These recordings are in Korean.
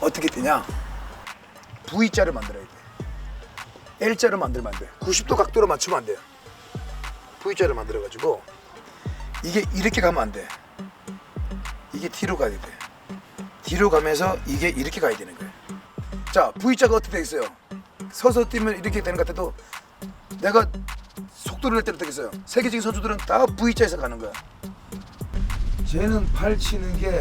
어떻게 되냐? V자를 만들어야 돼. L자를 만들면 안 돼. 90도 각도로 맞추면 안 돼요. V자를 만들어 가지고 이게 이렇게 가면 안 돼. 이게 뒤로 가야 돼. 뒤로 가면서 이게 이렇게 가야 되는 거예요. 자, V자가 어떻게 돼 있어요? 서서 뛰면 이렇게 되는 것 같아도 내가 속도를 낼 때는 어떻게 있어요? 세계적인 선수들은 다 V자에서 가는 거야. 쟤는 팔 치는 게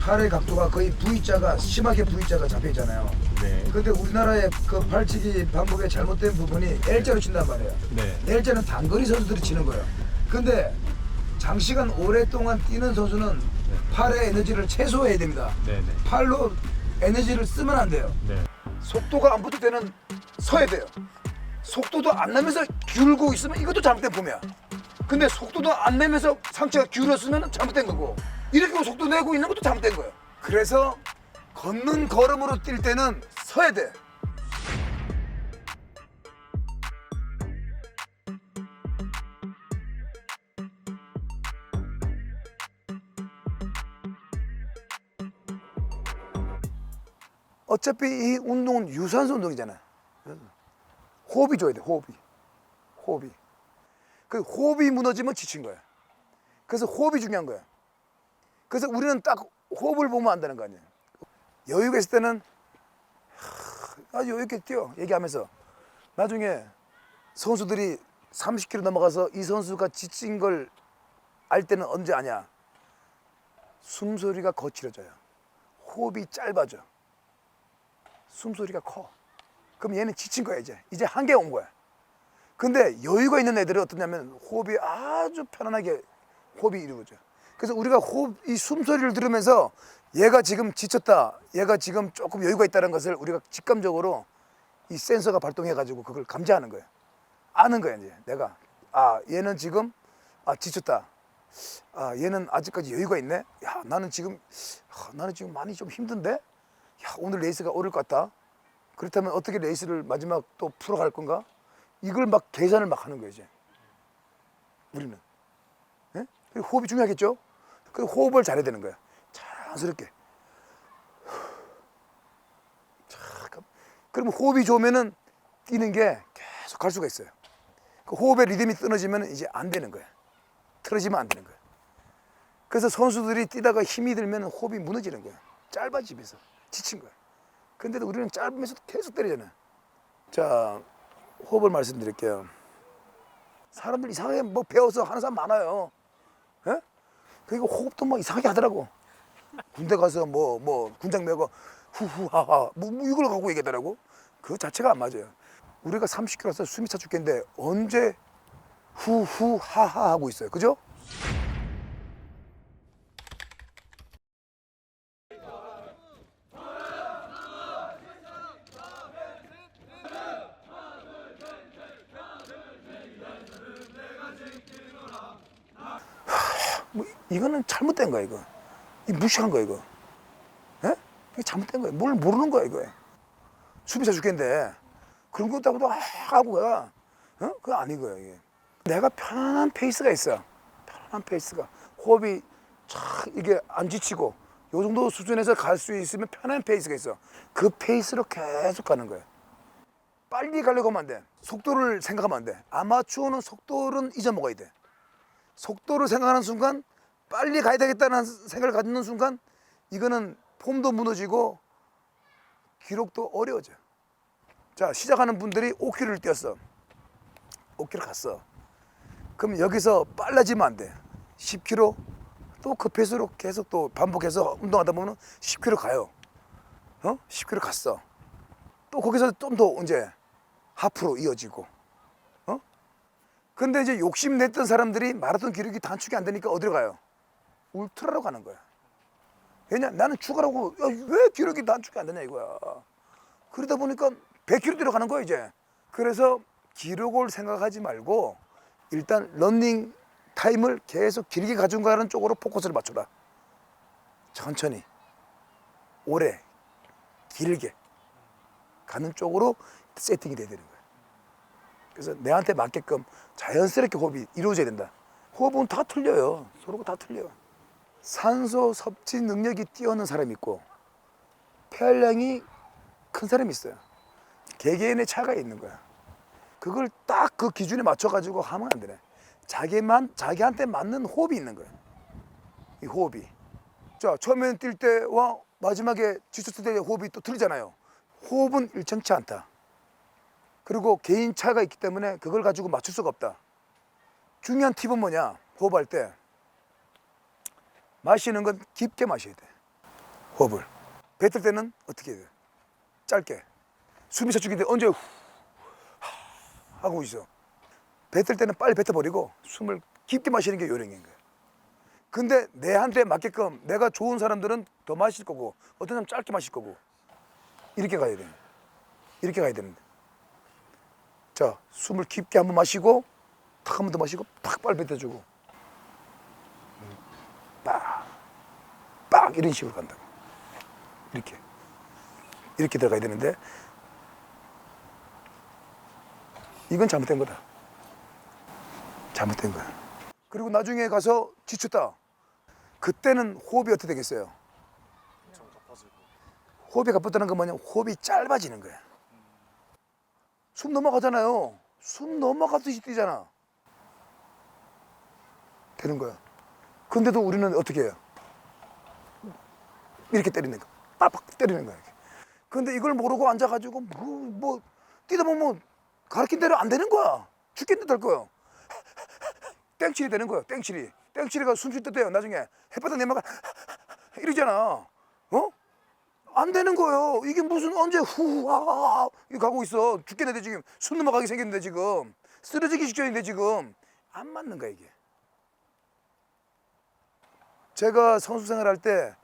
팔의 각도가 거의 V자가 심하게 V자가 잡혀 있잖아요. 네. 근데 우리나라의 그 팔치기 방법의 잘못된 부분이 L자로 친단 말이에요. 네. L자는 단거리 선수들이 치는 거예요. 근데 장시간 오랫동안 뛰는 선수는 팔의 에너지를 최소화해야 됩니다. 네. 네. 팔로 에너지를 쓰면 안 돼요. 네. 속도가 안 붙을 때는 서야 돼요. 속도도 안 나면서 기울고 있으면 이것도 잘못된 폼이야. 근데 속도도 안 내면서 상체가 기울었으면 잘못된 거고 이렇게 속도 내고 있는 것도 잘못된 거예요. 그래서 걷는 걸음으로 뛸 때는 서야 돼. 어차피 이 운동은 유산소 운동이잖아요. 호흡이 줘야 돼, 호흡이. 호흡이. 그 호흡이 무너지면 지친 거야. 그래서 호흡이 중요한 거야. 그래서 우리는 딱 호흡을 보면 안다는 거 아니에요. 여유가 있을 때는 하, 아주 여유 있게 뛰어 얘기하면서 나중에 선수들이 30km 넘어가서 이 선수가 지친 걸 알 때는 언제 아냐? 숨소리가 거칠어져요. 호흡이 짧아져. 숨소리가 커. 그럼 얘는 지친 거야 이제. 이제 한계가 온 거야. 근데 여유가 있는 애들은 어떠냐면 호흡이 아주 편안하게 호흡이 이루어져. 그래서 우리가 호흡 이 숨소리를 들으면서 얘가 지금 지쳤다. 얘가 지금 조금 여유가 있다는 것을 우리가 직감적으로 이 센서가 발동해 가지고 그걸 감지하는 거야. 아는 거야 이제 내가 아 얘는 지금 아 지쳤다. 아 얘는 아직까지 여유가 있네. 야 나는 지금 아, 나는 지금 많이 좀 힘든데. 야 오늘 레이스가 어려울 것 같다. 그렇다면 어떻게 레이스를 마지막 또 풀어갈 건가? 이걸 막 계산을 막 하는 거예요 이제. 우리는. 예? 호흡이 중요하겠죠. 그 호흡을 잘해야 되는 거야. 자연스럽게. 잠깐. 그러면 호흡이 좋으면은 뛰는 게 계속 갈 수가 있어요. 그 호흡의 리듬이 끊어지면 이제 안 되는 거야. 틀어지면 안 되는 거야. 그래서 선수들이 뛰다가 힘이 들면 호흡이 무너지는 거야. 짧아지면서 지친 거야. 근데도 우리는 짧으면서도 계속 때리잖아요. 자, 호흡을 말씀드릴게요. 사람들 이상하게 뭐 배워서 하는 사람 많아요. 예? 그리고 호흡도 막 이상하게 하더라고. 군대 가서 뭐, 뭐, 군장 메고 후후하하 뭐, 뭐 이걸 갖고 얘기하더라고. 그 자체가 안 맞아요. 우리가 30km라서 숨이 차 죽겠는데 언제 후후하하 하고 있어요. 그죠? 이거는 잘못된 거야 이거. 이 무식한 거야 이거. 예? 이게 잘못된 거야. 뭘 모르는 거야 이거. 차 죽겠는데 그런 것도 하고도 아 하고 가. 어? 그거 거야 이게. 내가 편안한 페이스가 있어. 편안한 페이스가 호흡이 촥 이게 안 지치고 요 정도 수준에서 갈 수 있으면 편안한 페이스가 있어. 그 페이스로 계속 가는 거야. 빨리 가려고 하면 안 돼. 속도를 생각하면 안 돼. 아마추어는 속도는 잊어먹어야 돼. 속도를 생각하는 순간 빨리 가야 되겠다는 생각을 갖는 순간 이거는 폼도 무너지고 기록도 어려워져. 자 시작하는 분들이 5km를 뛰었어. 5km 갔어. 그럼 여기서 빨라지면 안 돼. 10km 또그 페이스로 계속 또 반복해서 운동하다 보면 10km 가요. 어? 10km 갔어. 또 거기서 좀더 이제 하프로 이어지고. 어? 근데 이제 욕심 냈던 사람들이 마라톤 기록이 단축이 안 되니까 어디로 가요? 울트라로 가는 거야. 왜냐? 나는 추가라고 야, 왜 기록이 단축이 안 되냐 이거야. 그러다 보니까 100km 들어가는 거야 이제. 그래서 기록을 생각하지 말고 일단 런닝 타임을 계속 길게 가지고 가는 쪽으로 포커스를 맞춰라. 천천히, 오래, 길게 가는 쪽으로 세팅이 돼야 되는 거야. 그래서 내한테 맞게끔 자연스럽게 호흡이 이루어져야 된다. 호흡은 다 틀려요. 서로가 다 틀려요. 산소 섭취 능력이 뛰어난 사람이 있고 폐활량이 큰 사람이 있어요. 개개인의 차가 있는 거야. 그걸 딱 그 기준에 맞춰 가지고 하면 안 되네. 자기만 자기한테 맞는 호흡이 있는 거야. 이 호흡이. 자 처음에는 뛸 때와 마지막에 지쳤을 때의 호흡이 또 틀리잖아요. 호흡은 일정치 않다. 그리고 개인 차가 있기 때문에 그걸 가지고 맞출 수가 없다. 중요한 팁은 뭐냐? 호흡할 때 마시는 건 깊게 마셔야 돼. 호흡을. 뱉을 때는 어떻게 해야 돼? 짧게. 숨이 셔죽인데 언제 후 하- 하고 있어. 뱉을 때는 빨리 뱉어버리고 숨을 깊게 마시는 게 요령인 거야. 근데 내한테 맞게끔 내가 좋은 사람들은 더 마실 거고 어떤 사람 짧게 마실 거고 이렇게 가야 돼. 이렇게 가야 되는데. 자, 숨을 깊게 한번 마시고 탁 한 번 더 마시고 팍 빨리 뱉어주고 빡, 빡 이런 식으로 간다고. 이렇게 이렇게 들어가야 되는데 이건 잘못된 거다. 잘못된 거야. 그리고 나중에 가서 지쳤다. 그때는 호흡이 어떻게 되겠어요? 호흡이 가쁘다는 건 뭐냐면 호흡이 짧아지는 거야. 숨 넘어가잖아요. 숨 넘어가듯이 뛰잖아. 되는 거야. 근데도 우리는 어떻게 해요? 이렇게 때리는 거. 빡빡 때리는 거야. 이렇게. 근데 이걸 모르고 앉아가지고 뭐, 뭐 뛰다 보면 가르친 대로 안 되는 거야. 죽겠는 될 거야. 땡칠이 되는 거야. 땡칠이. 땡칠이가 숨 쉴 때 돼요. 나중에 햇바닥 내막가 이러잖아. 어? 안 되는 거예요. 이게 무슨 언제 후아 가고 있어. 죽겠는데 지금 숨 넘어가게 생겼는데 지금 쓰러지기 직전인데 지금 안 맞는 거야 이게. 제가 선수 생활할 때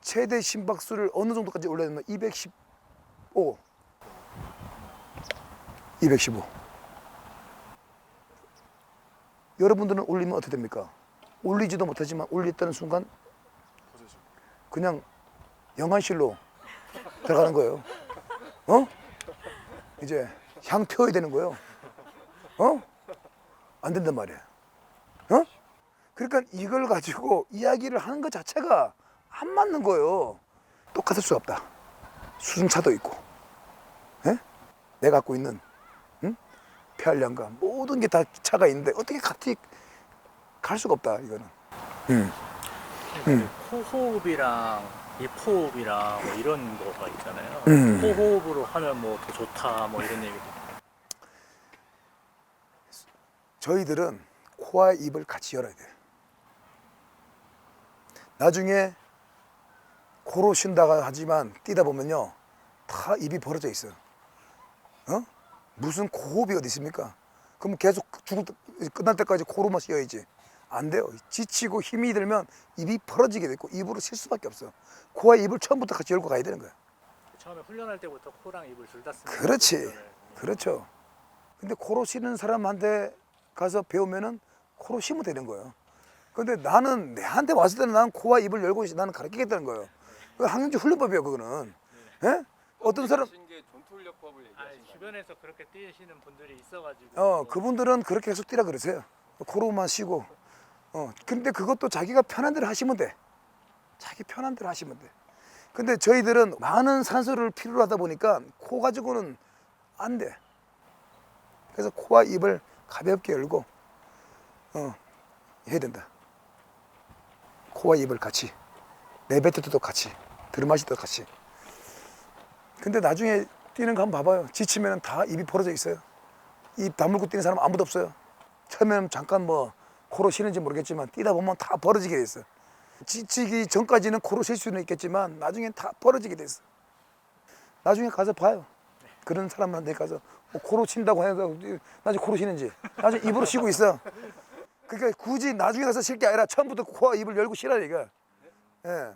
최대 심박수를 어느 정도까지 올렸냐면 215. 215. 여러분들은 올리면 어떻게 됩니까? 올리지도 못하지만 올렸다는 순간 그냥 영안실로 들어가는 거예요. 어? 이제 향 펴야 되는 거예요. 어? 안 된단 말이야. 어? 그러니까 이걸 가지고 이야기를 하는 것 자체가 안 맞는 거예요. 똑같을 수 없다. 수준차도 있고, 예? 내가 갖고 있는 응? 폐활량과 모든 게 다 차가 있는데 어떻게 같이 갈 수가 없다 이거는. 음. 음. 코호흡이랑 입호흡이랑 뭐 이런 거가 있잖아요. 음. 코호흡으로 하면 뭐 더 좋다 뭐 이런 얘기. 저희들은 코와 입을 같이 열어야 돼요. 나중에 코로 쉰다가 하지만 뛰다 보면요 다 입이 벌어져 있어요. 어? 무슨 고호흡이 어디 있습니까? 그럼 계속 죽을 때, 끝날 때까지 코로만 쉬어야지. 안 돼요. 지치고 힘이 들면 입이 벌어지게 되고 입으로 쉴 수밖에 없어. 코와 입을 처음부터 같이 열고 가야 되는 거야. 처음에 훈련할 때부터 코랑 입을 둘 다 쓰는 그렇지. 거를. 그렇죠. 근데 코로 쉬는 사람한테 가서 배우면은 코로 쉬면 되는 거예요. 근데 나는 내한테 왔을 때는 나는 코와 입을 열고 나는 가르치겠다는 거예요. 그 항영주 훈련법이에요, 그거는. 예? 어떤 사람, 게 전투훈련법을 얘기하시는 거예요. 주변에서 그렇게 뛰시는 분들이 있어가지고. 어, 그분들은 그렇게 계속 뛰라 그러세요. 코로만 쉬고. 어, 근데 그것도 자기가 편한 대로 하시면 돼. 자기 편한 대로 하시면 돼. 근데 저희들은 많은 산소를 필요로 하다 보니까 코 가지고는 안 돼. 그래서 코와 입을 가볍게 열고, 어, 해야 된다. 코와 입을 같이. 내뱉을 때도 같이. 들이마실 때도 같이. 근데 나중에 뛰는 거 한번 봐봐요. 지치면 다 입이 벌어져 있어요. 입 다물고 뛰는 사람 아무도 없어요. 처음에는 잠깐 뭐 코로 쉬는지 모르겠지만 뛰다 보면 다 벌어지게 돼 있어. 지치기 전까지는 코로 쉴 수는 있겠지만 나중엔 다 벌어지게 돼 있어. 나중에 가서 봐요. 그런 사람한테 가서 뭐 코로 쉰다고 해서 나중에 코로 쉬는지 나중에 입으로 쉬고 있어. 그러니까 굳이 나중에 가서 쉴 게 아니라 처음부터 코와 입을 열고 쉬라 이거. 예.